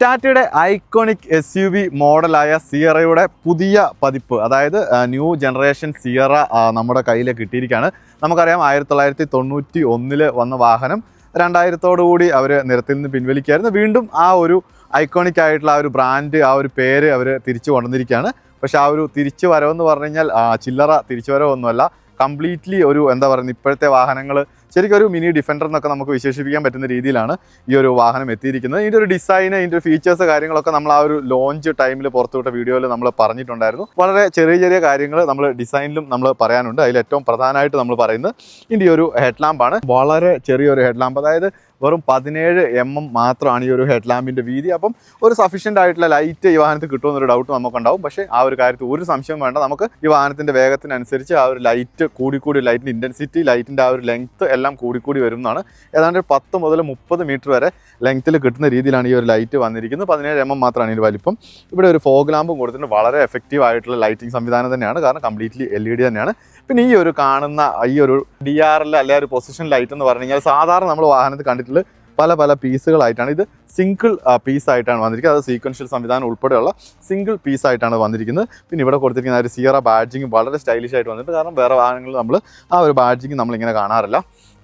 ടാറ്റയുടെ iconic S U V മോഡലായ സിയറയുടെ പുതിയ പതിപ്പ് അതായത് ന്യൂ ജനറേഷൻ സിയറ നമ്മുടെ കയ്യിൽ കിട്ടിയിരിക്കുകയാണ് നമുക്കറിയാം ആയിരത്തി തൊള്ളായിരത്തി തൊണ്ണൂറ്റി ഒന്നിൽ വന്ന വാഹനം. രണ്ടായിരത്തോടു കൂടി അവർ നിരത്തിൽ നിന്ന് പിൻവലിക്കുകയായിരുന്നു വീണ്ടും ആ ഒരു ഐക്കോണിക് ആയിട്ടുള്ള ആ ഒരു ബ്രാൻഡ് ആ ഒരു പേര് അവർ തിരിച്ചു കൊണ്ടുവന്നിരിക്കുകയാണ്. പക്ഷേ ആ ഒരു തിരിച്ചു വരവെന്ന് പറഞ്ഞു കഴിഞ്ഞാൽ ചില്ലറ തിരിച്ചു വരവൊന്നുമല്ല. കംപ്ലീറ്റ്ലി ഒരു എന്താ പറയുന്നത് ഇപ്പോഴത്തെ വാഹനങ്ങൾ ശരിക്കും ഒരു മിനി ഡിഫൻഡർ എന്നൊക്കെ നമുക്ക് വിശേഷിപ്പിക്കാൻ പറ്റുന്ന രീതിയിലാണ് ഈ ഒരു വാഹനം എത്തിയിരിക്കുന്നത്. ഇതിന്റെ ഒരു ഡിസൈൻ ഇതിന്റെ ഫീച്ചേഴ്സ് കാര്യങ്ങളൊക്കെ നമ്മൾ ആ ഒരു ലോഞ്ച് ടൈമിൽ പുറത്തുവിട്ട വീഡിയോയിൽ നമ്മൾ പറഞ്ഞിട്ടുണ്ടായിരുന്നു. വളരെ ചെറിയ ചെറിയ കാര്യങ്ങൾ നമ്മൾ ഡിസൈനിലും നമ്മൾ പറയാനുണ്ട്. അതിൽ ഏറ്റവും പ്രധാനമായിട്ട് നമ്മൾ പറയുന്നത് ഇതിന്റെ ഒരു ഹെഡ് ലാമ്പാണ് വളരെ ചെറിയൊരു ഹെഡ് ലാമ്പ് അതായത് വെറും പതിനേഴ് എം എം മാത്രമാണ് ഈ ഒരു ഹെഡ് ലാമ്പിന്റെ വീതി. അപ്പം ഒരു സഫീഷ്യന്റ് ആയിട്ടുള്ള ലൈറ്റ് ഈ വാഹനത്തിൽ കിട്ടുമെന്നൊരു ഡൗട്ട് നമുക്കുണ്ടാവും. പക്ഷേ ആ ഒരു കാര്യത്തിൽ ഒരു സംശയം വേണ്ട. നമുക്ക് ഈ വാഹനത്തിന്റെ വേഗത്തിനനുസരിച്ച് ആ ഒരു ലൈറ്റ് കൂടിക്കൂടി ലൈറ്റിന്റെ ഇന്റൻസിറ്റി ലൈറ്റിന്റെ ആ ഒരു ലെങ്ത്ത് എല്ലാം കൂടിക്കൂടി വരുന്നതാണ്. ഏതാണ്ട് പത്ത് മുതൽ മുപ്പത് മീറ്റർ വരെ ലെങ്ത്തിൽ കിട്ടുന്ന രീതിയിലാണ് ഈ ഒരു ലൈറ്റ് വന്നിരിക്കുന്നത്. പതിനേഴ് എം എം മാത്രമാണ് ഇതിന്റെ വലിപ്പം. ഇവിടെ ഒരു ഫോഗ് ലാമ്പും കൊടുത്തിട്ട് വളരെ എഫക്റ്റീവ് ആയിട്ടുള്ള ലൈറ്റിംഗ് സംവിധാനം തന്നെയാണ്. കാരണം കംപ്ലീറ്റ്ലി എൽ ഇ ഡി തന്നെയാണ്. പിന്നെ ഈ ഒരു കാണുന്ന ഈ ഒരു ഡി ആർ എൽ അല്ലെ ഒരു പൊസിഷൻ ലൈറ്റ് എന്ന് പറഞ്ഞു കഴിഞ്ഞാൽ സാധാരണ നമ്മൾ വാഹനത്തിൽ കണ്ടിട്ടുള്ള പല പല പീസുകളായിട്ടാണ്. ഇത് സിംഗിൾ പീസ് ആയിട്ടാണ് വന്നിരിക്കുന്നത്. അത് സീക്വൻഷ്യൽ സംവിധാനം ഉൾപ്പെടെയുള്ള സിംഗിൾ പീസ് ആയിട്ടാണ് വന്നിരിക്കുന്നത്. പിന്നെ ഇവിടെ കൊടുത്തിരിക്കുന്ന ഒരു സിയറ ബാഡ്ജിങ് വളരെ സ്റ്റൈലിഷ് ആയിട്ട് വന്നിട്ടുണ്ട്. കാരണം വേറെ വാഹനങ്ങളിൽ നമ്മൾ ആ ഒരു ബാഡ്ജിങ് നമ്മളിങ്ങനെ കാണാറില്ല.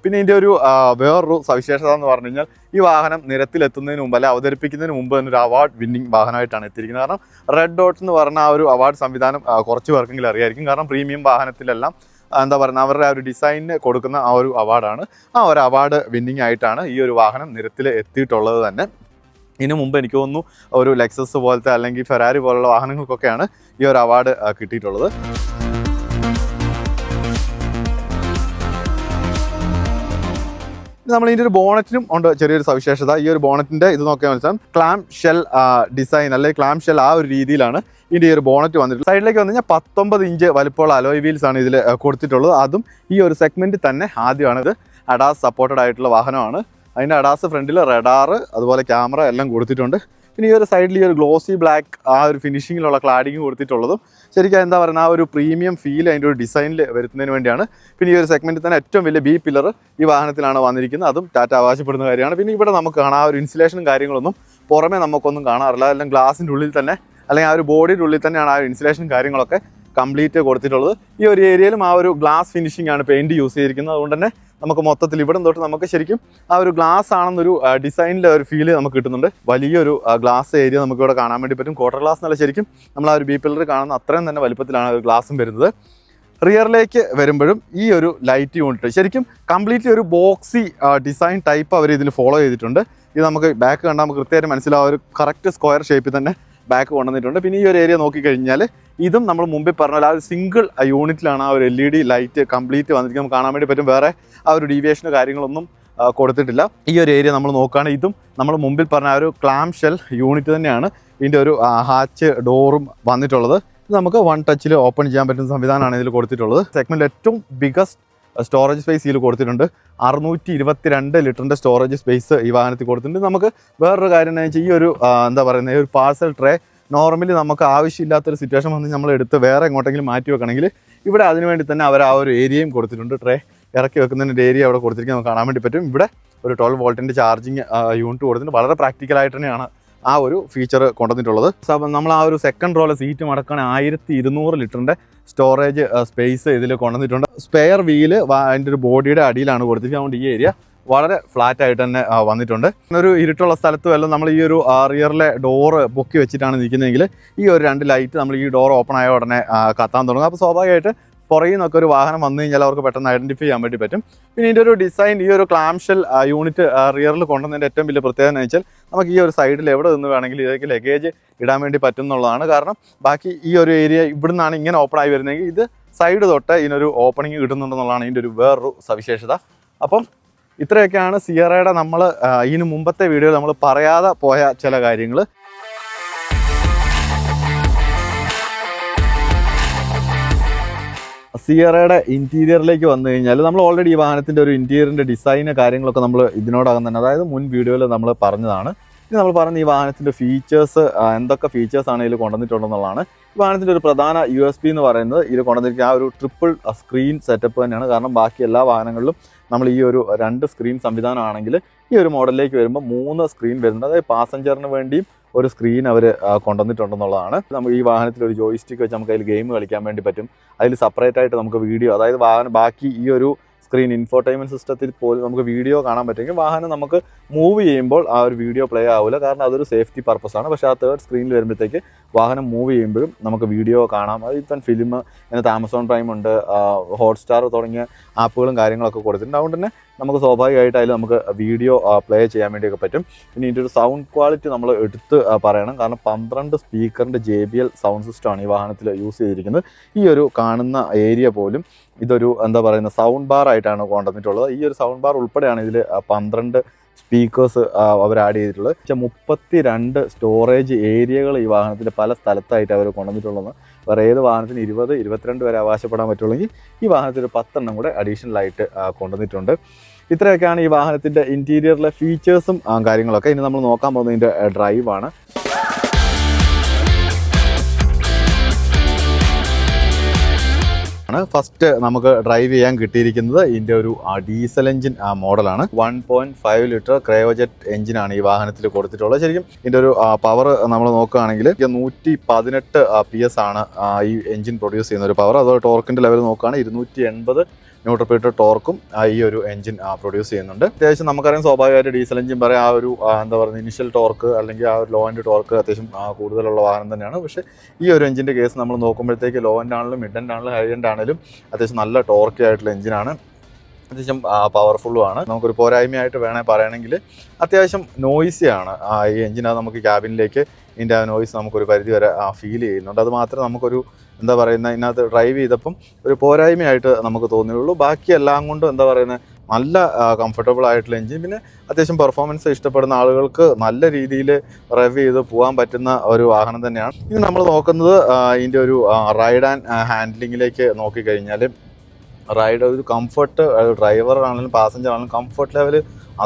പിന്നെ ഇതിന്റെ ഒരു വേറൊരു സവിശേഷത എന്ന് പറഞ്ഞു കഴിഞ്ഞാൽ ഈ വാഹനം നിരത്തിലെത്തുന്നതിന് മുമ്പ് അല്ലെ അവതരിപ്പിക്കുന്നതിന് മുമ്പ് തന്നെ ഒരു അവാർഡ് വിന്നിംഗ് വാഹനമായിട്ടാണ് എത്തിയിരിക്കുന്നത്. കാരണം റെഡ് ഡോട്ട് എന്ന് പറഞ്ഞ ആ ഒരു അവാർഡ് സംവിധാനം കുറച്ച് പേർക്കെങ്കിലും അറിയായിരിക്കും. കാരണം പ്രീമിയം വാഹനത്തിലെല്ലാം എന്താ പറയുക അവരുടെ ആ ഒരു ഡിസൈനിന് കൊടുക്കുന്ന ആ ഒരു അവാർഡാണ് ആ ഒരു അവാർഡ് വിന്നിംഗ് ആയിട്ടാണ് ഈ ഒരു വാഹനം നിരത്തിൽ എത്തിയിട്ടുള്ളത് തന്നെ. ഇതിനു മുമ്പ് എനിക്ക് തോന്നുന്നു ഒരു ലെക്സസ് പോലത്തെ അല്ലെങ്കിൽ ഫെറാരി പോലുള്ള വാഹനങ്ങൾക്കൊക്കെയാണ് ഈ ഒരു അവാർഡ് കിട്ടിയിട്ടുള്ളത്. നമ്മൾ ഇതിന്റെ ഒരു ബോണറ്റിനും ഉണ്ട് ചെറിയൊരു സവിശേഷത. ഈ ഒരു ബോണറ്റിന്റെ ഇത് നോക്കിയാൽ മനസ്സിലാവും ക്ലാം ഷെൽ ഡിസൈൻ അല്ലെങ്കിൽ ക്ലാം ഷെൽ ആ ഒരു രീതിയിലാണ് ഇതിന്റെ ഈ ഒരു ബോണറ്റ് വന്നിട്ടുള്ളത്. സൈഡിലേക്ക് വന്നു കഴിഞ്ഞാൽ പത്തൊമ്പത് ഇഞ്ച് വലിപ്പമുള്ള അലോയ് വീൽസ് ആണ് ഇതിൽ കൊടുത്തിട്ടുള്ളത്. അതും ഈ ഒരു സെഗ്മെന്റിൽ തന്നെ ആദ്യമാണ് ഇത്. അഡാസ് സപ്പോർട്ടഡ് ആയിട്ടുള്ള വാഹനമാണ്. അതിന്റെ അഡാസ് ഫ്രണ്ടിൽ റഡാറ് അതുപോലെ ക്യാമറ എല്ലാം കൊടുത്തിട്ടുണ്ട്. പിന്നെ ഈ ഒരു സൈഡിൽ ഈ ഒരു ഗ്ലോസി ബ്ലാക്ക് ആ ഒരു ഫിനിഷിങ്ങിലുള്ള ക്ലാഡിങ് കൊടുത്തിട്ടുള്ളതും. ശരിക്കും എന്താ പറയുക ആ ഒരു പ്രീമിയം ഫീൽ അതിന്റെ ഒരു ഡിസൈനിൽ വരുത്തുന്നതിന് വേണ്ടിയാണ്. പിന്നെ ഈ ഒരു സെഗ്മെന്റിൽ തന്നെ ഏറ്റവും വലിയ ബി പില്ലർ ഈ വാഹനത്തിലാണ് വന്നിരിക്കുന്നത്. അതും ടാറ്റ അവകാശപ്പെടുന്ന കാര്യമാണ്. പിന്നെ ഇവിടെ നമുക്ക് കാണാം ആ ഒരു ഇൻസുലേഷനും കാര്യങ്ങളൊന്നും പുറമേ നമുക്കൊന്നും കാണാറില്ല. അതെല്ലാം ഗ്ലാസിന്റെ ഉള്ളിൽ തന്നെ അല്ലെങ്കിൽ ആ ഒരു ബോഡിയുടെ ഉള്ളിൽ തന്നെയാണ് ആ ഒരു ഇൻസുലേഷൻ കാര്യങ്ങളൊക്കെ കംപ്ലീറ്റ് കൊടുത്തിട്ടുള്ളത്. ഈ ഒരു ഏരിയയിലും ആ ഒരു ഗ്ലാസ് ഫിനിഷിംഗ് ആണ് പെയിന്റ് യൂസ് ചെയ്തിരിക്കുന്നത്. അതുകൊണ്ട് തന്നെ നമുക്ക് മൊത്തത്തിൽ ഇവിടെ തൊട്ട് നമുക്ക് ശരിക്കും ആ ഒരു ഗ്ലാസ് ആണെന്നൊരു ഡിസൈനിലെ ഒരു ഫീൽ നമുക്ക് കിട്ടുന്നുണ്ട്. വലിയൊരു ഗ്ലാസ് ഏരിയ നമുക്ക് ഇവിടെ കാണാൻ വേണ്ടി പറ്റും. ക്വാർട്ടർ ഗ്ലാസ് എന്നല്ല ശരിക്കും നമ്മൾ ആ ഒരു ബി പില്ലർ കാണുന്ന അത്രയും തന്നെ വലുപ്പത്തിലാണ് ഒരു ഗ്ലാസും വരുന്നത്. റിയറിലേക്ക് വരുമ്പോഴും ഈ ഒരു ലൈറ്റ് യൂണിറ്റ് ശരിക്കും കംപ്ലീറ്റ്ലി ഒരു ബോക്സി ഡിസൈൻ ടൈപ്പ് അവർ ഇതിൽ ഫോളോ ചെയ്തിട്ടുണ്ട്. ഇത് നമുക്ക് ബാക്ക് കണ്ടാൽ നമുക്ക് കൃത്യമായിട്ട് മനസ്സിലാവും. ഒരു കറക്റ്റ് സ്ക്വയർ ഷേപ്പിൽ തന്നെ ബാക്ക് കൊണ്ടുവന്നിട്ടുണ്ട്. പിന്നെ ഈ ഒരു ഏരിയ നോക്കിക്കഴിഞ്ഞാൽ ഇതും നമ്മൾ മുമ്പിൽ പറഞ്ഞ പോലെ ആ ഒരു സിംഗിൾ യൂണിറ്റിലാണ് ആ ഒരു L E D light complete വന്നിരിക്കുന്നത്. നമുക്ക് കാണാൻ വേണ്ടി പറ്റും. വേറെ ആ ഒരു ഡീവിയേഷനോ കാര്യങ്ങളൊന്നും കൊടുത്തിട്ടില്ല. ഈ ഒരു ഏരിയ നമ്മൾ നോക്കുകയാണെങ്കിൽ ഇതും നമ്മൾ മുമ്പിൽ പറഞ്ഞ ആ ഒരു ക്ലാം ഷെൽ യൂണിറ്റ് തന്നെയാണ് ഇതിന്റെ ഒരു ഹാച്ച് ഡോറും വന്നിട്ടുള്ളത്. നമുക്ക് വൺ ടച്ചിൽ ഓപ്പൺ ചെയ്യാൻ പറ്റുന്ന സംവിധാനമാണ് ഇതിൽ കൊടുത്തിട്ടുള്ളത്. സെഗ്മെന്റ് ഏറ്റവും ബിഗസ്റ്റ് സ്റ്റോറേജ് സ്പേസ് ഇതിൽ കൊടുത്തിട്ടുണ്ട്. അറുന്നൂറ്റി ഇരുപത്തിരണ്ട് ലിറ്ററിന്റെ സ്റ്റോറേജ് സ്പേസ് ഈ വാഹനത്തിൽ കൊടുത്തിട്ടുണ്ട്. നമുക്ക് വേറൊരു കാര്യം എന്താ വെച്ചാൽ ഈ ഒരു എന്താ പറയുന്നത് ഈ ഒരു പാർസൽ ട്രേ നോർമലി നമുക്ക് ആവശ്യമില്ലാത്തൊരു സിറ്റുവേഷൻ വന്ന് നമ്മൾ എടുത്ത് വേറെ എങ്ങോട്ടെങ്കിലും മാറ്റി വെക്കണമെങ്കിൽ ഇവിടെ അതിനുവേണ്ടി തന്നെ അവർ ആ ഒരു ഏരിയയും കൊടുത്തിട്ടുണ്ട്. ട്രേ ഇറക്കി വെക്കുന്നതിന്റെ ഏരിയ അവിടെ കൊടുത്തിരിക്കുന്നത് നമുക്ക് കാണാൻ വേണ്ടി പറ്റും. ഇവിടെ ഒരു ട്വൽവ് വോൾട്ടിന്റെ ചാർജിങ് യൂണിറ്റ് കൊടുത്തിട്ടുണ്ട്. വളരെ പ്രാക്ടിക്കലായിട്ട് തന്നെയാണ് ആ ഒരു ഫീച്ചർ കൊണ്ടുവന്നിട്ടുള്ളത്. നമ്മൾ ആ ഒരു സെക്കൻഡ് റോയിലെ സീറ്റ് മടക്കാൻ ആയിരത്തി ഇരുന്നൂറ് ലിറ്ററിന്റെ സ്റ്റോറേജ് സ്പേസ് ഇതിൽ കൊണ്ടുവന്നിട്ടുണ്ട്. സ്പെയർ വീൽ അതിന്റെ ഒരു ബോഡിയുടെ അടിയിലാണ് കൊടുത്തിരിക്കുന്നത്. ഈ ഏരിയ വളരെ ഫ്ലാറ്റ് ആയിട്ട് തന്നെ വന്നിട്ടുണ്ട്. ഒരു ഇരുട്ടുള്ള സ്ഥലത്ത് വല്ലതും നമ്മൾ ഈ ഒരു റിയറിലെ ഡോറ് പൊക്കി വെച്ചിട്ടാണ് നിൽക്കുന്നതെങ്കിൽ ഈ ഒരു രണ്ട് ലൈറ്റ് നമ്മൾ ഈ ഡോർ ഓപ്പൺ ആയ ഉടനെ കത്താൻ തുടങ്ങും. അപ്പോൾ സ്വാഭാവികമായിട്ട് പുറകിൽ നിന്നൊക്കെ ഒരു വാഹനം വന്നു കഴിഞ്ഞാൽ അവർക്ക് പെട്ടെന്ന് ഐഡന്റിഫൈ ചെയ്യാൻ വേണ്ടി പറ്റും. പിന്നെ ഇതിന്റെ ഒരു ഡിസൈൻ ഈ ഒരു ക്ലാംഷൽ യൂണിറ്റ് റിയറിൽ കൊണ്ടുവന്നതിന്റെ ഏറ്റവും വലിയ പ്രത്യേകത എന്ന് വെച്ചാൽ നമുക്ക് ഈ ഒരു സൈഡിൽ എവിടെ നിന്ന് വേണമെങ്കിൽ ഇതിലേക്ക് ലഗേജ് ഇടാൻ വേണ്ടി പറ്റും എന്നുള്ളതാണ്. കാരണം ബാക്കി ഈ ഒരു ഏരിയ ഇവിടുന്നാണ് ഇങ്ങനെ ഓപ്പൺ ആയി വരുന്നതെങ്കിൽ ഇത് സൈഡ് തൊട്ട് ഇതിനൊരു ഓപ്പണിംഗ് കിട്ടുന്നുണ്ടെന്നുള്ളതാണ് ഇതിന്റെ ഒരു വേറൊരു സവിശേഷത. അപ്പം ഇത്രയൊക്കെയാണ് സിയറയുടെ നമ്മൾ ഇതിന് മുമ്പത്തെ വീഡിയോയിൽ നമ്മൾ പറയാതെ പോയ ചില കാര്യങ്ങൾ സിയറയുടെ ഇന്റീരിയറിലേക്ക് വന്നു കഴിഞ്ഞാൽ നമ്മൾ ഓൾറെഡി ഈ വാഹനത്തിന്റെ ഒരു ഇന്റീരിയറിന്റെ ഡിസൈന് കാര്യങ്ങളൊക്കെ നമ്മൾ ഇതിനോടകം തന്നെ അതായത് മുൻ വീഡിയോയിൽ നമ്മൾ പറഞ്ഞതാണ്. ഇനി നമ്മൾ പറഞ്ഞ ഈ വാഹനത്തിന്റെ ഫീച്ചേഴ്സ് എന്തൊക്കെ ഫീച്ചേഴ്സാണ് ഇതിൽ കൊണ്ടുവന്നിട്ടുണ്ടെന്നുള്ളതാണ് വാഹനത്തിന്റെ ഒരു പ്രധാന യു എസ് പി എന്ന് പറയുന്നത് ഇതിൽ കൊണ്ടുവന്നിരിക്കുന്ന ആ ഒരു ട്രിപ്പിൾ സ്ക്രീൻ സെറ്റപ്പ് തന്നെയാണ്. കാരണം ബാക്കി എല്ലാ വാഹനങ്ങളിലും നമ്മൾ ഈ ഒരു രണ്ട് സ്ക്രീൻ സംവിധാനമാണെങ്കിൽ ഈ ഒരു മോഡലിലേക്ക് വരുമ്പോൾ മൂന്ന് സ്ക്രീൻ വരുന്നുണ്ട്. അതായത് പാസഞ്ചറിന് വേണ്ടിയും ഒരു സ്ക്രീൻ അവർ കൊണ്ടുവന്നിട്ടുണ്ടെന്നുള്ളതാണ്. നമ്മൾ ഈ വാഹനത്തിൽ ഒരു ജോയിസ്റ്റിക്ക് വെച്ച് നമുക്ക് അതിൽ ഗെയിം കളിക്കാൻ വേണ്ടി പറ്റും. അതിൽ സെപ്പറേറ്റ് ആയിട്ട് നമുക്ക് വീഡിയോ അതായത് വാഹനം ബാക്കി ഈ ഒരു സ്ക്രീൻ ഇൻഫോർടൈൻമെന്റ് സിസ്റ്റത്തിൽ പോലും നമുക്ക് വീഡിയോ കാണാൻ പറ്റുമെങ്കിൽ വാഹനം നമുക്ക് മൂവ് ചെയ്യുമ്പോൾ ആ ഒരു വീഡിയോ പ്ലേ ആവില്ല കാരണം അതൊരു സേഫ്റ്റി പർപ്പസ് ആണ്. പക്ഷേ ആ തേർഡ് സ്ക്രീനിൽ വരുമ്പോഴത്തേക്ക് വാഹനം മൂവ് ചെയ്യുമ്പോഴും നമുക്ക് വീഡിയോ കാണാം. അത് ഇപ്പം ഫിലിം അതിനകത്ത് ആമസോൺ പ്രൈം ഉണ്ട് ഹോട്ട്സ്റ്റാർ തുടങ്ങിയ ആപ്പുകളും കാര്യങ്ങളൊക്കെ കൊടുത്തിട്ടുണ്ട്. അതുകൊണ്ട് തന്നെ നമുക്ക് സ്വാഭാവികമായിട്ട് അതിൽ നമുക്ക് വീഡിയോ പ്ലേ ചെയ്യാൻ വേണ്ടിയൊക്കെ പറ്റും. പിന്നെ ഇതിന്റെ ഒരു സൗണ്ട് ക്വാളിറ്റി നമ്മൾ എടുത്ത് പറയണം. കാരണം പന്ത്രണ്ട് സ്പീക്കറിന്റെ ജെ ബി എൽ സൗണ്ട് സിസ്റ്റമാണ് ഈ വാഹനത്തിൽ യൂസ് ചെയ്തിരിക്കുന്നത്. ഈ ഒരു കാണുന്ന ഏരിയ പോലും ഇതൊരു എന്താ പറയുന്ന സൗണ്ട് ബാർ ആയിട്ടാണ് കൊണ്ടുവന്നിട്ടുള്ളത്. ഈ ഒരു സൗണ്ട് ബാർ ഉൾപ്പെടെയാണ് ഇതിൽ പന്ത്രണ്ട് സ്പീക്കേഴ്സ് അവർ ആഡ് ചെയ്തിട്ടുള്ളത്. പക്ഷേ മുപ്പത്തി രണ്ട് സ്റ്റോറേജ് ഏരിയകൾ ഈ വാഹനത്തിന്റെ പല സ്ഥലത്തായിട്ട് അവർ കൊണ്ടുവന്നിട്ടുള്ളത് വേറെ ഏത് വാഹനത്തിന് ഇരുപത് ഇരുപത്തിരണ്ട് വരെ അവകാശപ്പെടാൻ പറ്റുള്ളെങ്കിൽ ഈ വാഹനത്തിൽ പത്തെണ്ണം കൂടെ ആ, കൊണ്ടുവന്നിട്ടുണ്ട്. ഇത്രയൊക്കെയാണ് ഈ വാഹനത്തിന്റെ ഇന്റീരിയറിലെ ഫീച്ചേഴ്സും കാര്യങ്ങളൊക്കെ. ഇനി നമ്മൾ നോക്കാൻ പോകുന്നതിന്റെ ഡ്രൈവാണ്. ആണ്. ഫസ്റ്റ് നമുക്ക് ഡ്രൈവ് ചെയ്യാൻ കിട്ടിയിരിക്കുന്നത് ഇതിന്റെ ഒരു ഡീസൽ എഞ്ചിൻ മോഡലാണ്. വൺ പോയിന്റ് ഫൈവ് ലിറ്റർ ക്രയോജെറ്റ് എഞ്ചിനാണ് ഈ വാഹനത്തിൽ കൊടുത്തിട്ടുള്ളത്. ശരിക്കും ഇതിന്റെ ഒരു പവർ നമ്മൾ നോക്കുകയാണെങ്കിൽ നൂറ്റി പതിനെട്ട് പി എസ് ആണ് ഈ എഞ്ചിൻ പ്രൊഡ്യൂസ് ചെയ്യുന്ന ഒരു പവർ അതുപോലെ ടോർക്കിന്റെ ലെവൽ നോക്കുകയാണെങ്കിൽ ഇരുന്നൂറ്റി എൺപത് ന്യൂട്രൽ മീറ്റർ ടോർക്കും ഈ ഒരു എഞ്ചിൻ പ്രൊഡ്യൂസ് ചെയ്യുന്നുണ്ട്. അത്യാവശ്യം നമുക്കറിയാം സ്വാഭാവികമായിട്ട് ഡീസൽ എഞ്ചിൻ പറയാം ആ ഒരു എന്താ പറയുക ഇനിഷ്യൽ ടോർക്ക് അല്ലെങ്കിൽ ആ ഒരു ലോ ആൻഡ് ടോർക്ക് അത്യാവശ്യം കൂടുതലുള്ള വാഹനം തന്നെയാണ്. പക്ഷേ ഈ ഒരു എഞ്ചിന്റെ കേസ് നമ്മൾ നോക്കുമ്പോഴത്തേക്ക് ലോ എൻഡ് ആണെങ്കിലും മിഡ് എൻഡ് ആണെങ്കിലും ഹൈ എൻഡ് ആണെങ്കിലും അത്യാവശ്യം നല്ല ടോർക്കി ആയിട്ടുള്ള എഞ്ചിനാണ്. അത്യാവശ്യം പവർഫുള്ളും ആണ് നമുക്കൊരു പോരായ്മയായിട്ട് വേണേൽ പറയണമെങ്കിൽ അത്യാവശ്യം നോയ്സിയാണ് ഈ എഞ്ചിനകത്ത് നമുക്ക് ക്യാബിനിലേക്ക് ഇതിന്റെ ആ നോയ്സ് നമുക്കൊരു പരിധി വരെ ഫീൽ ചെയ്യുന്നുണ്ട്. അത് മാത്രം നമുക്കൊരു എന്താ പറയുന്നത് ഇതിനകത്ത് ഡ്രൈവ് ചെയ്തപ്പം ഒരു പോരായ്മയായിട്ട് നമുക്ക് തോന്നിയുള്ളൂ. ബാക്കി എല്ലാം കൊണ്ടും എന്താ പറയുന്നത് നല്ല കംഫർട്ടബിൾ ആയിട്ടുള്ള എഞ്ചിൻ പിന്നെ അത്യാവശ്യം പെർഫോമൻസ് ഇഷ്ടപ്പെടുന്ന ആളുകൾക്ക് നല്ല രീതിയിൽ റെവ് ചെയ്ത് പോകാൻ പറ്റുന്ന ഒരു വാഹനം തന്നെയാണ്. ഇനി നമ്മൾ നോക്കുന്നത് ഇതിന്റെ ഒരു റൈഡ് ആൻഡ് ഹാൻഡ്ലിങ്ങിലേക്ക് നോക്കിക്കഴിഞ്ഞാൽ റൈഡ് ഒരു കംഫർട്ട് ഡ്രൈവർ ആണെങ്കിലും പാസഞ്ചർ ആണെങ്കിലും കംഫർട്ട് ലെവൽ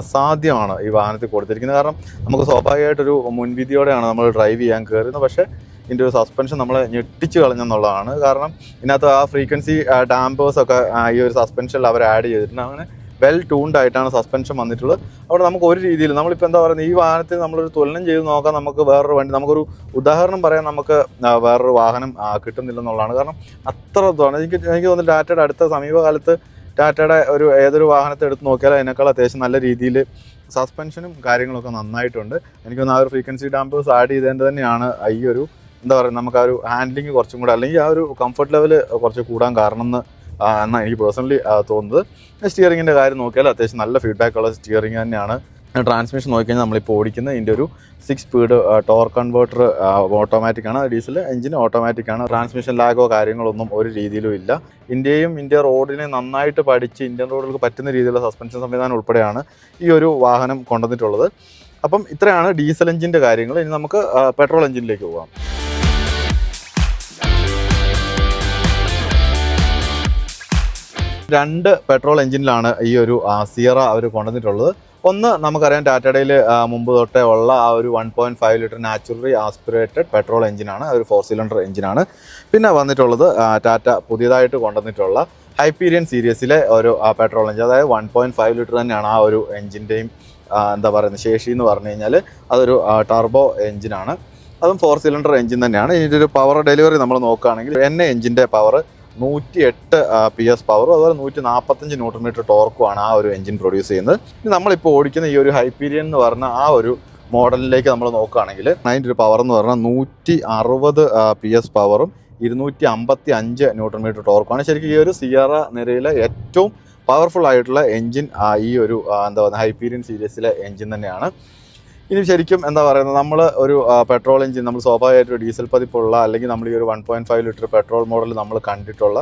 അസാധ്യമാണ് ഈ വാഹനത്തിൽ കൊടുത്തിരിക്കുന്നത്. കാരണം നമുക്ക് സ്വാഭാവികമായിട്ടൊരു മുൻവിധിയോടെയാണ് നമ്മൾ ഡ്രൈവ് ചെയ്യാൻ കയറുന്നത് പക്ഷേ ഇതിന്റെ ഒരു സസ്പെൻഷൻ നമ്മളെ ഞെട്ടിച്ച് കളഞ്ഞെന്നുള്ളതാണ് കാരണം ഇതിനകത്ത് ആ ഫ്രീക്വൻസി ഡാമ്പേഴ്സൊക്കെ ഈ ഒരു സസ്പെൻഷനിൽ അവർ ആഡ് ചെയ്തിട്ടുണ്ട്. അങ്ങനെ വെൽ ട്യൂൺഡ് ആയിട്ടാണ് സസ്പെൻഷൻ വന്നിട്ടുള്ളത്. അവിടെ നമുക്ക് ഒരു രീതിയിൽ നമ്മളിപ്പോൾ എന്താ പറയുന്നത് ഈ വാഹനത്തിൽ നമ്മളൊരു തുലനം ചെയ്ത് നോക്കാൻ നമുക്ക് വേറൊരു വണ്ടി നമുക്കൊരു ഉദാഹരണം പറയാൻ നമുക്ക് വേറൊരു വാഹനം കിട്ടുന്നില്ലെന്നുള്ളതാണ്. കാരണം അത്ര എനിക്ക് എനിക്ക് തോന്നുന്നു ടാറ്റയുടെ അടുത്ത സമീപകാലത്ത് ടാറ്റയുടെ ഒരു ഏതൊരു വാഹനത്തെ എടുത്ത് നോക്കിയാൽ അതിനേക്കാൾ അത്യാവശ്യം നല്ല രീതിയിൽ സസ്പെൻഷനും കാര്യങ്ങളൊക്കെ നന്നായിട്ടുണ്ട്. എനിക്ക് തോന്നുന്നു ആ ഒരു ഫ്രീക്വൻസി ഡാമ്പേഴ്സ് ആഡ് ചെയ്തതിന്റെ തന്നെയാണ് ഈ ഒരു എന്താ പറയുക നമുക്ക് ആ ഒരു ഹാൻഡ്ലിങ് കുറച്ചും കൂടെ അല്ലെങ്കിൽ ആ ഒരു കംഫർട്ട് ലെവൽ കുറച്ച് കൂടാൻ കാരണം എന്ന് എന്നാണ് എനിക്ക് പേഴ്സണലി തോന്നുന്നത്. സ്റ്റിയറിങ്ങിന്റെ കാര്യം നോക്കിയാൽ അത്യാവശ്യം നല്ല ഫീഡ്ബാക്ക് ഉള്ള സ്റ്റിയറിംഗ് തന്നെയാണ്. ട്രാൻസ്മിഷൻ നോക്കിക്കഴിഞ്ഞാൽ നമ്മളിപ്പോൾ ഓടിക്കുന്ന ഇതിന്റെ ഒരു six speed torque converter automatic ആണ്. ഡീസൽ എഞ്ചിൻ ഓട്ടോമാറ്റിക് ആണ്. ട്രാൻസ്മിഷൻ ലാഗോ കാര്യങ്ങളൊന്നും ഒരു രീതിയിലും ഇല്ല. ഇന്ത്യയും ഇന്ത്യ റോഡിനെ നന്നായിട്ട് പഠിച്ച് ഇന്ത്യൻ റോഡുകൾക്ക് പറ്റുന്ന രീതിയിലുള്ള സസ്പെൻഷൻ സംവിധാനം ഉൾപ്പെടെയാണ് ഈ ഒരു വാഹനം കൊണ്ടുവന്നിട്ടുള്ളത്. അപ്പം ഇത്രയാണ് ഡീസൽ എഞ്ചിന്റെ കാര്യങ്ങൾ. ഇനി നമുക്ക് പെട്രോൾ എഞ്ചിനിലേക്ക് പോകാം. രണ്ട് പെട്രോൾ എഞ്ചിനിലാണ് ഈ ഒരു സിയറ അവർ കൊണ്ടുവന്നിട്ടുള്ളത്. ഒന്ന് നമുക്കറിയാം ടാറ്റയുടെ മുമ്പ് തൊട്ടേ ഉള്ള ആ ഒരു one point five litre naturally aspirated petrol എഞ്ചിനാണ് ഒരു ഫോർ സിലിണ്ടർ എഞ്ചിനാണ്. പിന്നെ വന്നിട്ടുള്ളത് ടാറ്റ പുതിയതായിട്ട് കൊണ്ടുവന്നിട്ടുള്ള ഹൈപ്പീരിയൻ സീരീസിലെ ഒരു പെട്രോൾ എഞ്ചിൻ അതായത് വൺ പോയിന്റ് ഫൈവ് ലിറ്റർ തന്നെയാണ് ആ ഒരു എഞ്ചിന്റെയും എന്താ പറയുന്നത് ശേഷി എന്ന് പറഞ്ഞു കഴിഞ്ഞാൽ അതൊരു ടർബോ എഞ്ചിനാണ്. അതും ഫോർ സിലിണ്ടർ എഞ്ചിൻ തന്നെയാണ്. ഇതിന്റെ ഒരു പവർ ഡെലിവറി നമ്മൾ നോക്കുകയാണെങ്കിൽ എൻ എഞ്ചിന്റെ പവർ നൂറ്റി എട്ട് പി എസ് പവറും അതുപോലെ നൂറ്റി നാൽപ്പത്തഞ്ച് ന്യൂട്രൺ മീറ്റർ ടോർക്കുമാണ് ആ ഒരു എഞ്ചിൻ പ്രൊഡ്യൂസ് ചെയ്യുന്നത്. ഇനി നമ്മളിപ്പോൾ ഓടിക്കുന്ന ഈ ഒരു ഹൈപ്പീരിയൻ എന്ന് പറഞ്ഞ ആ ഒരു മോഡലിലേക്ക് നമ്മൾ നോക്കുകയാണെങ്കിൽ അതിന്റെ ഒരു പവർ എന്ന് പറഞ്ഞാൽ നൂറ്റി അറുപത് പി എസ് പവറും ഇരുന്നൂറ്റി അമ്പത്തി അഞ്ച് ന്യൂട്രൺ മീറ്റർ ടോർക്കുമാണ് ശരിക്കും ഈ ഒരു സിയറ നിരയിലെ ഏറ്റവും പവർഫുൾ ആയിട്ടുള്ള എഞ്ചിൻ ഈ ഒരു എന്താ പറയുക ഹൈപ്പീരിയൻ സീരീസിലെ എഞ്ചിൻ തന്നെയാണ്. ഇനി ശരിക്കും എന്താ പറയുന്നത് നമ്മൾ ഒരു പെട്രോൾ എഞ്ചിൻ നമ്മൾ സ്വാഭാവികമായിട്ട് ഒരു ഡീസൽ പതിപ്പുള്ള അല്ലെങ്കിൽ നമ്മൾ ഈ ഒരു one point five litre petrol model നമ്മൾ കണ്ടിട്ടുള്ള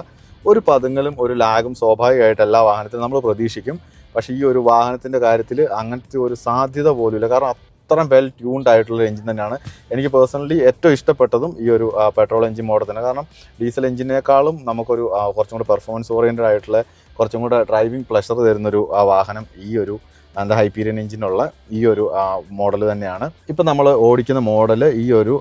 ഒരു പതുങ്ങലും ഒരു ലാഗും സ്വാഭാവികമായിട്ട് എല്ലാ വാഹനത്തിലും നമ്മൾ പ്രതീക്ഷിക്കും. പക്ഷേ ഈ ഒരു വാഹനത്തിന്റെ കാര്യത്തിൽ അങ്ങനത്തെ ഒരു സാധ്യത പോലുമില്ല കാരണം അത്രയും വെൽ ട്യൂൺഡ് ആയിട്ടുള്ള എഞ്ചിൻ തന്നെയാണ്. എനിക്ക് പേഴ്സണലി ഏറ്റവും ഇഷ്ടപ്പെട്ടതും ഈ ഒരു പെട്രോൾ എഞ്ചിൻ മോഡൽ തന്നെ. കാരണം ഡീസൽ എഞ്ചിനേക്കാളും നമുക്കൊരു കുറച്ചും കൂടെ പെർഫോമൻസ് ഓറിയന്റഡ് ആയിട്ടുള്ള കുറച്ചും കൂടെ ഡ്രൈവിംഗ് പ്ലഷർ തരുന്നൊരു വാഹനം ഈ ഒരു എന്താ ഹൈപ്പീരിയൻ എഞ്ചിനുള്ള ഈ ഒരു മോഡൽ തന്നെയാണ്. ഇപ്പം നമ്മൾ ഓടിക്കുന്ന മോഡൽ ഈ ഒരു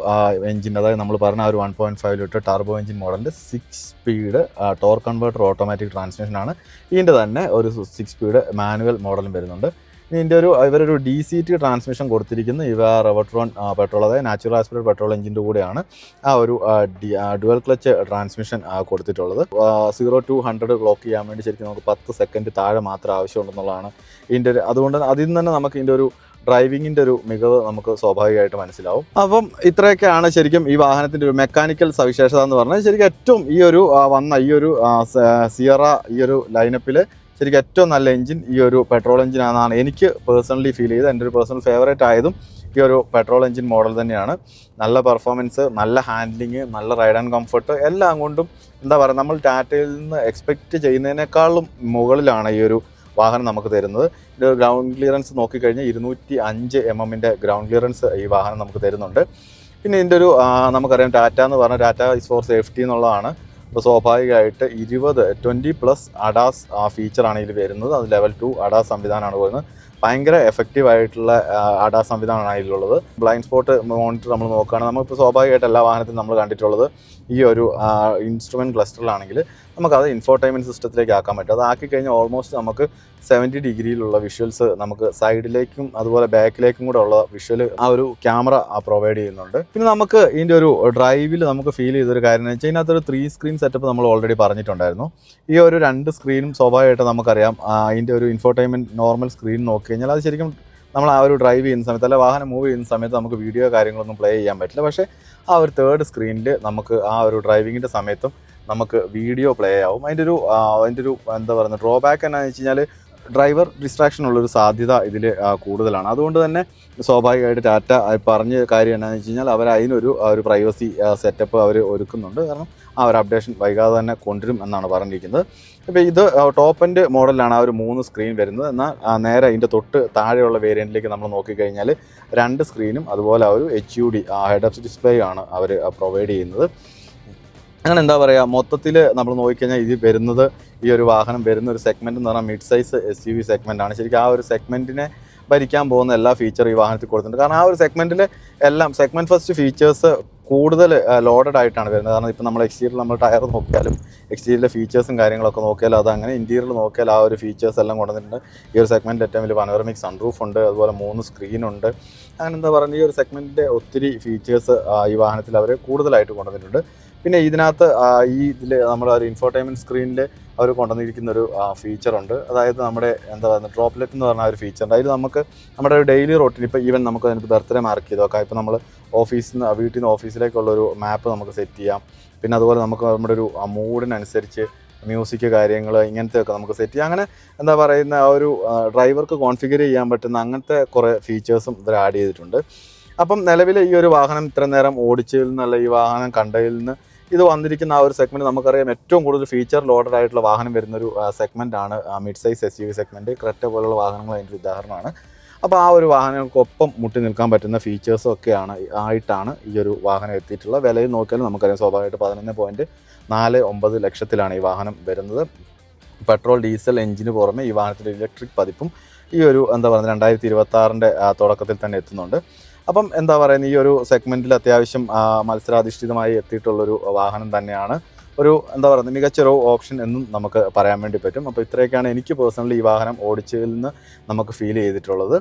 എഞ്ചിൻ അതായത് നമ്മൾ പറഞ്ഞ ആ ഒരു one point five litre turbo engine മോഡലിന്റെ six speed torque converter automatic ട്രാൻസ്മിഷനാണ് ഇതിന്റെ തന്നെ ഒരു സിക്സ് സ്പീഡ് മാനുവൽ മോഡലും വരുന്നുണ്ട്. ഇതിന്റെ ഒരു ഇവരൊരു ഡി സി ടി ട്രാൻസ്മിഷൻ കൊടുത്തിരിക്കുന്ന. ഇവ റവട്രോൺ പെട്രോൾ അതായത് നാച്ചുറൽ ആസ്പിറേറ്റ് പെട്രോൾ എഞ്ചിന്റെ കൂടെയാണ് ആ ഒരു ഡുവൽ ക്ലച്ച് ട്രാൻസ്മിഷൻ കൊടുത്തിട്ടുള്ളത്. സീറോ ടു ഹൺഡ്രഡ് ക്ലോക്ക് ചെയ്യാൻ വേണ്ടി ശരിക്കും നമുക്ക് പത്ത് സെക്കൻഡ് താഴെ മാത്രം ആവശ്യമുണ്ടെന്നുള്ളതാണ് ഇതിന്റെ അതുകൊണ്ട് അതിൽ നിന്ന് തന്നെ നമുക്ക് ഇതിന്റെ ഒരു ഡ്രൈവിങ്ങിന്റെ ഒരു മികവ് നമുക്ക് സ്വാഭാവികമായിട്ട് മനസ്സിലാവും. അപ്പം ഇത്രയൊക്കെയാണ് ശരിക്കും ഈ വാഹനത്തിന്റെ ഒരു മെക്കാനിക്കൽ സവിശേഷത എന്ന് പറഞ്ഞാൽ ശരിക്കും ഏറ്റവും ഈ ഒരു വന്ന ഈ ഒരു സിയറ ഈ ഒരു ലൈനപ്പിൽ ശരിക്കും ഏറ്റവും നല്ല എഞ്ചിൻ ഈ ഒരു പെട്രോൾ എഞ്ചിൻ ആണെന്നാണ് എനിക്ക് പേഴ്സണലി ഫീൽ ചെയ്ത് എന്റെ ഒരു പേഴ്സണൽ ഫേവറേറ്റ് ആയതും ഈ ഒരു പെട്രോൾ എഞ്ചിൻ മോഡൽ തന്നെയാണ്. നല്ല പെർഫോമൻസ് നല്ല ഹാൻഡ്ലിങ് നല്ല റൈഡ് ആൻഡ് കംഫർട്ട് എല്ലാം കൊണ്ടും എന്താ പറയുക നമ്മൾ ടാറ്റയിൽ നിന്ന് എക്സ്പെക്റ്റ് ചെയ്യുന്നതിനേക്കാളും മുകളിലാണ് ഈ ഒരു വാഹനം നമുക്ക് തരുന്നത്. ഇതിന്റെ ഗ്രൗണ്ട് ക്ലിയറൻസ് നോക്കിക്കഴിഞ്ഞാൽ ഇരുന്നൂറ്റി അഞ്ച് എം എമ്മിന്റെ ഗ്രൗണ്ട് ക്ലിയറൻസ് ഈ വാഹനം നമുക്ക് തരുന്നുണ്ട്. പിന്നെ ഇതിന്റെ ഒരു നമുക്കറിയാം ടാറ്റ എന്ന് പറഞ്ഞാൽ ടാറ്റ ഇസ് ഫോർ സേഫ്റ്റി എന്നുള്ളതാണ്. അപ്പോൾ സ്വാഭാവികമായിട്ട് ഇരുപത് ട്വന്റി പ്ലസ് അഡാസ് ഫീച്ചറാണ് ഇതിൽ വരുന്നത്. അത് ലെവൽ ടു അഡാസ് സംവിധാനമാണ് വരുന്നത്. ഭയങ്കര എഫക്റ്റീവ് ആയിട്ടുള്ള അഡാ സംവിധാനമാണ് അതിലുള്ളത്. ബ്ലൈൻഡ് സ്പോട്ട് മോണിറ്റർ നമ്മൾ നോക്കുകയാണെങ്കിൽ നമ്മളിപ്പോൾ സ്വാഭാവികമായിട്ട് എല്ലാ വാഹനത്തിലും നമ്മൾ കണ്ടിട്ടുള്ളത് ഈ ഒരു ഇൻസ്ട്രുമെന്റ് ക്ലസ്റ്ററിലാണെങ്കിൽ നമുക്കത് ഇൻഫോർടൈൻമെന്റ് സിസ്റ്റത്തിലേക്ക് ആക്കാൻ പറ്റും. അത് ആക്കി കഴിഞ്ഞാൽ ഓൾമോസ്റ്റ് നമുക്ക് സെവന്റി ഡിഗ്രിയിലുള്ള വിഷ്വൽസ് നമുക്ക് സൈഡിലേക്കും അതുപോലെ ബാക്കിലേക്കും കൂടെ ഉള്ള വിഷ്വൽ ആ ഒരു ക്യാമറ പ്രൊവൈഡ് ചെയ്യുന്നുണ്ട്. പിന്നെ നമുക്ക് ഇതിന്റെ ഒരു ഡ്രൈവിൽ നമുക്ക് ഫീൽ ചെയ്തൊരു കാര്യം എന്ന് വെച്ചാൽ ഇതിനകത്തൊരു ത്രീ സ്ക്രീൻ സെറ്റപ്പ് നമ്മൾ ഓൾറെഡി പറഞ്ഞിട്ടുണ്ടായിരുന്നു. ഈ ഒരു രണ്ട് സ്ക്രീനും സ്വാഭാവികമായിട്ട് നമുക്കറിയാം. അതിന്റെ ഒരു ഇൻഫോർടൈൻമെന്റ് നോർമൽ സ്ക്രീൻ നോക്കി കഴിഞ്ഞാൽ അത് ശരിക്കും നമ്മൾ ആ ഒരു ഡ്രൈവ് ചെയ്യുന്ന സമയത്ത് അല്ല വാഹനം മൂവ് ചെയ്യുന്ന സമയത്ത് നമുക്ക് വീഡിയോ കാര്യങ്ങളൊന്നും പ്ലേ ചെയ്യാൻ പറ്റില്ല. പക്ഷേ ആ ഒരു തേർഡ് സ്ക്രീനിൽ നമുക്ക് ആ ഒരു ഡ്രൈവിങ്ങിന്റെ സമയത്തും നമുക്ക് വീഡിയോ പ്ലേ ആവും. അതിന്റെ ഒരു അതിന്റെ ഒരു എന്താ പറയുക ഡ്രോബാക്ക് എന്നാന്ന് വെച്ച് കഴിഞ്ഞാൽ ഡ്രൈവർ ഡിസ്ട്രാക്ഷൻ ഉള്ളൊരു സാധ്യത ഇതിൽ കൂടുതലാണ്. അതുകൊണ്ട് തന്നെ സ്വാഭാവികമായിട്ട് ടാറ്റ പറഞ്ഞ കാര്യം എന്താണെന്ന് വെച്ച് കഴിഞ്ഞാൽ അവർ അതിനൊരു ഒരു പ്രൈവസി സെറ്റപ്പ് അവർ ഒരുക്കുന്നുണ്ട്. കാരണം ആ ഒരു അപ്ഡേഷൻ വൈകാതെ തന്നെ കൊണ്ടുവരും എന്നാണ് പറഞ്ഞിരിക്കുന്നത്. ഇപ്പോൾ ഇത് ടോപ്പ് എൻഡ് മോഡലിലാണ് ആ ഒരു മൂന്ന് സ്ക്രീൻ വരുന്നത്. എന്നാൽ നേരെ അതിന്റെ തൊട്ട് താഴെയുള്ള വേരിയന്റിലേക്ക് നമ്മൾ നോക്കിക്കഴിഞ്ഞാൽ രണ്ട് സ്ക്രീനും അതുപോലെ ആ ഒരു H U D head up display ആണ് അവർ പ്രൊവൈഡ് ചെയ്യുന്നത്. അങ്ങനെ എന്താ പറയുക മൊത്തത്തിൽ നമ്മൾ നോക്കിക്കഴിഞ്ഞാൽ ഇത് വരുന്നത് ഈ ഒരു വാഹനം വരുന്ന ഒരു സെഗ്മെന്റ് എന്ന് പറഞ്ഞാൽ mid size S U V സെഗ്മെന്റാണ് ശരിക്കും ആ ഒരു സെഗ്മെന്റിനെ ഭരിക്കാൻ പോകുന്ന എല്ലാ ഫീച്ചറും ഈ വാഹനത്തിൽ കൊടുത്തിട്ടുണ്ട്. കാരണം ആ ഒരു സെഗ്മെന്റിൽ എല്ലാം സെഗ്മെന്റ് ഫസ്റ്റ് ഫീച്ചേഴ്സ് കൂടുതൽ ലോഡഡ് ആയിട്ടാണ് വരുന്നത്. കാരണം ഇപ്പം നമ്മൾ എക്സ്റ്റീരിയർ നമ്മൾ ടയർ നോക്കിയാലും എക്സ്റ്റീരിയറിലെ ഫീച്ചേഴ്സും കാര്യങ്ങളൊക്കെ നോക്കിയാലും അത് അങ്ങനെ ഇന്റീരിയർ നോക്കിയാൽ ആ ഒരു ഫീച്ചേഴ്സ് എല്ലാം കൊണ്ടുവന്നിട്ടുണ്ട്. ഈ ഒരു സെഗ്മെന്റ് ഏറ്റവും വലിയ പനോറമിക് സൺറൂഫ് ഉണ്ട് അതുപോലെ മൂന്ന് സ്ക്രീൻ ഉണ്ട്. അങ്ങനെ എന്താ പറയുക ഈ ഒരു സെഗ്മെന്റിന്റെ ഒത്തിരി ഫീച്ചേഴ്സ് ഈ വാഹനത്തിൽ അവർ കൂടുതലായിട്ട് കൊണ്ടുവന്നിട്ടുണ്ട്. പിന്നെ ഇതിനകത്ത് ഈ ഇതിൽ നമ്മുടെ ഒരു ഇൻഫോർടൈൻമെന്റ് സ്ക്രീനിൽ അവർ കൊണ്ടുവന്നിരിക്കുന്ന ഒരു ഫീച്ചറുണ്ട് അതായത് നമ്മുടെ എന്താ പറയുക ഡ്രോപ്ലെറ്റ് എന്ന് പറഞ്ഞ ഒരു ഫീച്ചർ ഉണ്ട്. അതിൽ നമുക്ക് നമ്മുടെ ഒരു ഡെയിലി റൊട്ടീൻ ഇപ്പോൾ ഈവൻ നമുക്ക് അതിനകത്ത് ബർത്ത്ഡേ മാർക്ക് ചെയ്ത് നോക്കാം ഇപ്പോൾ നമ്മൾ ഓഫീസിൽ നിന്ന് വീട്ടിൽ നിന്ന് ഓഫീസിലേക്കുള്ള ഒരു മാപ്പ് നമുക്ക് സെറ്റ് ചെയ്യാം. പിന്നെ അതുപോലെ നമുക്ക് നമ്മുടെ ഒരു മൂഡിനനുസരിച്ച് മ്യൂസിക് കാര്യങ്ങൾ ഇങ്ങനത്തെയൊക്കെ നമുക്ക് സെറ്റ് ചെയ്യാം. അങ്ങനെ എന്താ പറയുന്ന ആ ഒരു ഡ്രൈവർക്ക് കോൺഫിഗർ ചെയ്യാൻ പറ്റുന്ന അങ്ങനത്തെ കുറേ ഫീച്ചേഴ്സും ഇവർ ആഡ് ചെയ്തിട്ടുണ്ട്. അപ്പം നിലവിൽ ഈ ഒരു വാഹനം ഇത്ര നേരം ഓടിച്ചതിൽ നിന്നല്ല ഈ വാഹനം കണ്ടതിൽ നിന്ന് ഇത് വന്നിരിക്കുന്ന ആ ഒരു സെഗ്മെന്റ് നമുക്കറിയാം ഏറ്റവും കൂടുതൽ ഫീച്ചർ ലോഡഡ് ആയിട്ടുള്ള വാഹനം വരുന്ന ഒരു സെഗ്മെന്റ് ആണ് mid size S U V segment Creta പോലുള്ള വാഹനങ്ങൾ അതിന്റെ ഉദാഹരണമാണ്. അപ്പോൾ ആ ഒരു വാഹനങ്ങൾക്കൊപ്പം മുട്ടി നിൽക്കാൻ പറ്റുന്ന ഫീച്ചേഴ്സും ഒക്കെയാണ് ആയിട്ടാണ് ഈ ഒരു വാഹനം എത്തിയിട്ടുള്ളത്. വിലയിൽ നോക്കിയാലും നമുക്കറിയാം സ്വാഭാവികമായിട്ട് പതിനൊന്ന് പോയിന്റ് നാല് ഒമ്പത് ലക്ഷത്തിലാണ് ഈ വാഹനം വരുന്നത്. പെട്രോൾ ഡീസൽ എഞ്ചിന് പുറമെ ഈ വാഹനത്തിന്റെ ഇലക്ട്രിക് പതിപ്പും ഈ ഒരു എന്താ പറയുക രണ്ടായിരത്തി ഇരുപത്തി ആറിന്റെ തുടക്കത്തിൽ തന്നെ എത്തുന്നുണ്ട്. അപ്പം എന്താ പറയുന്നത് ഈ ഒരു സെഗ്മെന്റിൽ അത്യാവശ്യം മത്സരാധിഷ്ഠിതമായി എത്തിയിട്ടുള്ളൊരു വാഹനം തന്നെയാണ്. ഒരു എന്താ പറയുന്നത് മികച്ചൊരു ഓപ്ഷൻ എന്നും നമുക്ക് പറയാൻ വേണ്ടി പറ്റും. അപ്പോൾ ഇത്രയൊക്കെയാണ് എനിക്ക് പേഴ്സണലി ഈ വാഹനം ഓടിച്ചതിൽ നിന്ന് നമുക്ക് ഫീൽ ചെയ്തിട്ടുള്ളത്.